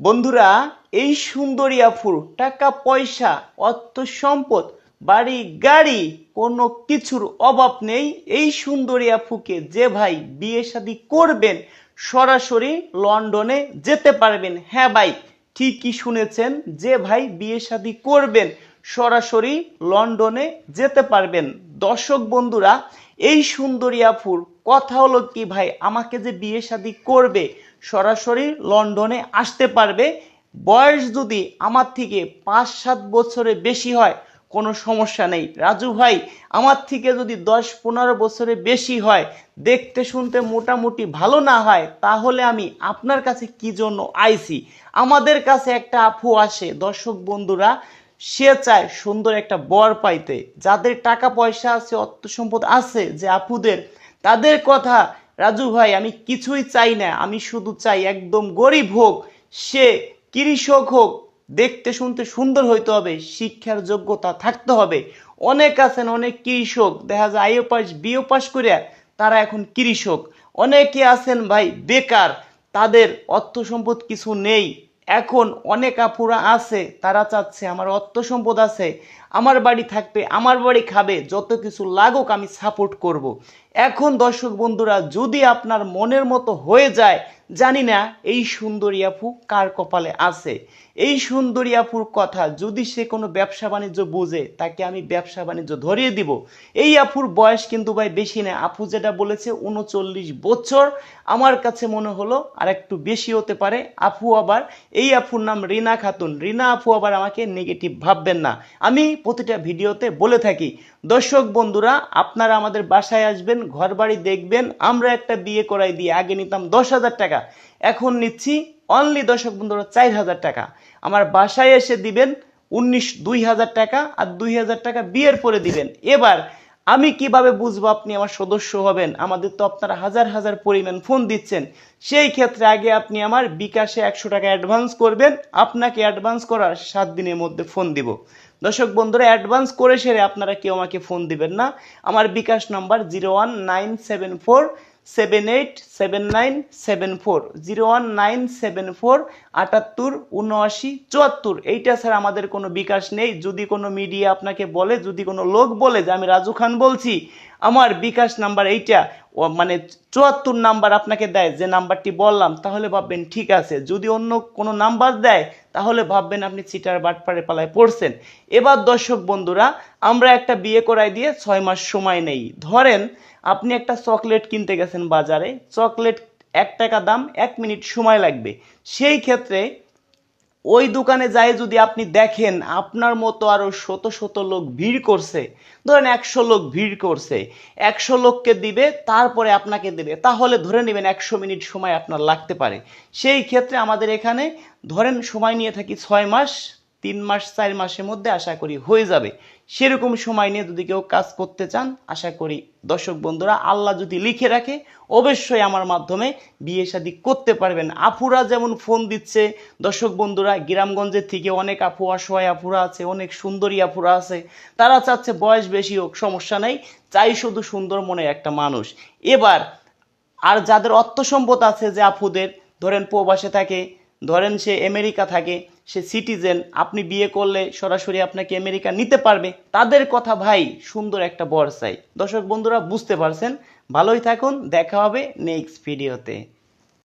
বন্ধুরা, এই সুন্দরী আফুর টাকা, পয়সা, অর্থ সম্পদ, বাড়ি, গাড়ি, কোনো কিছুর অভাব নেই। এই সুন্দরী আফুকে যে ভাই বিয়ে শাদী করবেন, সরাসরি লন্ডনে যেতে পারবেন। হ্যাঁ ভাই, ঠিকই শুনেছেন, যে ভাই বিয়ে শাদী করবেন, সরাসরি লন্ডনে যেতে পারবেন। দর্শক বন্ধুরা, এই সুন্দরী আফুর কথা হলো কি, ভাই? আমাকে যে বিয়ে শাদী করবে, সরাসরি লন্ডনে আসতে পারবে, বয়স যদি আমার থেকে পাঁচ, সাত বছরে বেশি হয়, কোনো সমস্যা নেই। রাজু ভাই, আমার থেকে যদি দশ, পনেরো বছরে বেশি হয়, দেখতে শুনতে মোটামুটি ভালো না হয়, তাহলে আমি আপনার কাছে কি জন্য আইছি? আমাদের কাছে একটা আফু আসে, দর্শক বন্ধুরা, সে চায় সুন্দর একটা বর পাইতে। যাদের টাকা পয়সা আছে, অর্থ সম্পদ আছে, যে আপুদের তাদের কথা, রাজু ভাই, আমি কিছুই চাই না। আমি শুধু চাই একদম গরিব হোক, সে কৃষক হোক, দেখতে শুনতে সুন্দর হইতে হবে, শিক্ষার যোগ্যতা থাকতে হবে। অনেক আছেন, অনেক কৃষক, দেখা যায় আইও পাস বিও পাস করে তারা এখন কৃষক। অনেকে আছেন ভাই, বেকার, তাদের অর্থ সম্পদ কিছু নেই। এখন অনেক আপুরা আছে, তারা চাচ্ছে আমার অর্থ সম্পদ আছে। আমার বাড়ি থাকবে, আমার বাড়ি খাবে, যত কিছু লাগুক আমি সাপোর্ট করব। এখন দর্শক বন্ধুরা, যদি আপনার মনের মতো হয়ে যায়, জানি না এই সুন্দরী আপু কার কপালে আছে। এই সুন্দরী আপুর কথা যদি সে কোনো ব্যবসা বাণিজ্য বুঝে, তাকে আমি ব্যবসা বাণিজ্য ধরিয়ে দিব। এই আপুর বয়স কিন্তু ভাই বেশি না। আপু যেটা বলেছে, উনচল্লিশ বছর। আমার কাছে মনে হলো আর একটু বেশি হতে পারে। আপু আবার, এই আপুর নাম রিনা খাতুন। রিনা আপু আবার আমাকে নেগেটিভ ভাববেন না। আমি প্রতিটা ভিডিওতে বলে থাকি, দর্শক বন্ধুরা, আপনারা আমাদের বাসায় আসবেন ঘর বাড়ি দেখবেন, আমরা একটা বিয়ে করাই দিয়ে আগে নিতাম দশ হাজার টাকা, এখন নিচ্ছি অনলি দর্শক বন্ধুরা চার হাজার টাকা। আমার বাসায় এসে দিবেন উনিশ দুই হাজার টাকা আর দুই হাজার টাকা বিয়ের পরে দিবেন। এবার আমি কীভাবে বুঝব আপনি আমার সদস্য হবেন? আমাদের তো আপনারা হাজার হাজার পরিমাণ ফোন দিচ্ছেন। সেই ক্ষেত্রে আগে আপনি আমার বিকাশে একশো টাকা অ্যাডভান্স করবেন। আপনাকে অ্যাডভান্স করার সাত দিনের মধ্যে ফোন দিব। দর্শক বন্ধুরা অ্যাডভান্স করে সেরে আপনারা কেউ আমাকে ফোন দিবেন না। আমার bKash number zero one nine seven four seven eight seven nine seven four zero one nine seven four আটাত্তর, উনআশি, চুয়াত্তর। এইটা ছাড়া আমাদের কোনো বিকাশ নেই। যদি কোনো মিডিয়া আপনাকে বলে, যদি কোনো লোক বলে যে আমি রাজু খান বলছি, আমার বিকাশ নাম্বার এইটা মানে চুয়াত্তর নাম্বার আপনাকে দেয়, যে নাম্বারটি বললাম, তাহলে ভাববেন ঠিক আছে। যদি অন্য কোনো নাম্বার দেয়, তাহলে ভাববেন আপনি চিটার বাটপাড়ে পালায় পড়ছেন। এবার দর্শক বন্ধুরা, আমরা একটা বিয়ে করাই দিয়ে ছয় মাস সময় নেই। ধরেন আপনি একটা চকলেট কিনতে গেছেন বাজারে, চকলেট এক টাকা দাম, এক মিনিট সময় লাগবে। সেই ক্ষেত্রে ওই দোকানে যাই যদি আপনি দেখেন আপনার মতো আরও শত শত লোক ভিড় করছে, ধরেন একশো লোক ভিড় করছে, একশো লোককে দিবে, তারপরে আপনাকে দেবে, তাহলে ধরে নেবেন একশো মিনিট সময় আপনার লাগতে পারে। সেই ক্ষেত্রে আমাদের এখানে ধরেন সময় নিয়ে থাকি ছয় মাস তিন মাস, চার মাসের মধ্যে আশা করি হয়ে যাবে। সেরকম সময় নিয়ে যদি কেউ কাজ করতে চান, আশা করি দর্শক বন্ধুরা, আল্লাহ যদি লিখে রাখে, অবশ্যই আমার মাধ্যমে বিয়ে শাদী করতে পারবেন। আফুরা যেমন ফোন দিচ্ছে, দর্শক বন্ধুরা, গ্রামগঞ্জের থেকে অনেক আপু অসহায় আফুরা আছে, অনেক সুন্দরী আফুরা আছে, তারা চাচ্ছে বয়স বেশি হোক, সমস্যা নেই, চাই শুধু সুন্দর মনে একটা মানুষ। এবার, আর যাদের অর্থ সম্পদ আছে যে আপুদের, ধরেন প্রবাসে থাকে ধরেন সে আমেরিকা থাকে, সে সিটিজেন আপনি বিয়ে করলে সরাসরি আপনাকে আমেরিকা নিতে পারবে। তাদের কথা ভাই সুন্দর একটা বর চাই। দর্শক বন্ধুরা, বুঝতে পারছেন? ভালোই থাকুন, দেখা হবে নেক্সট ভিডিওতে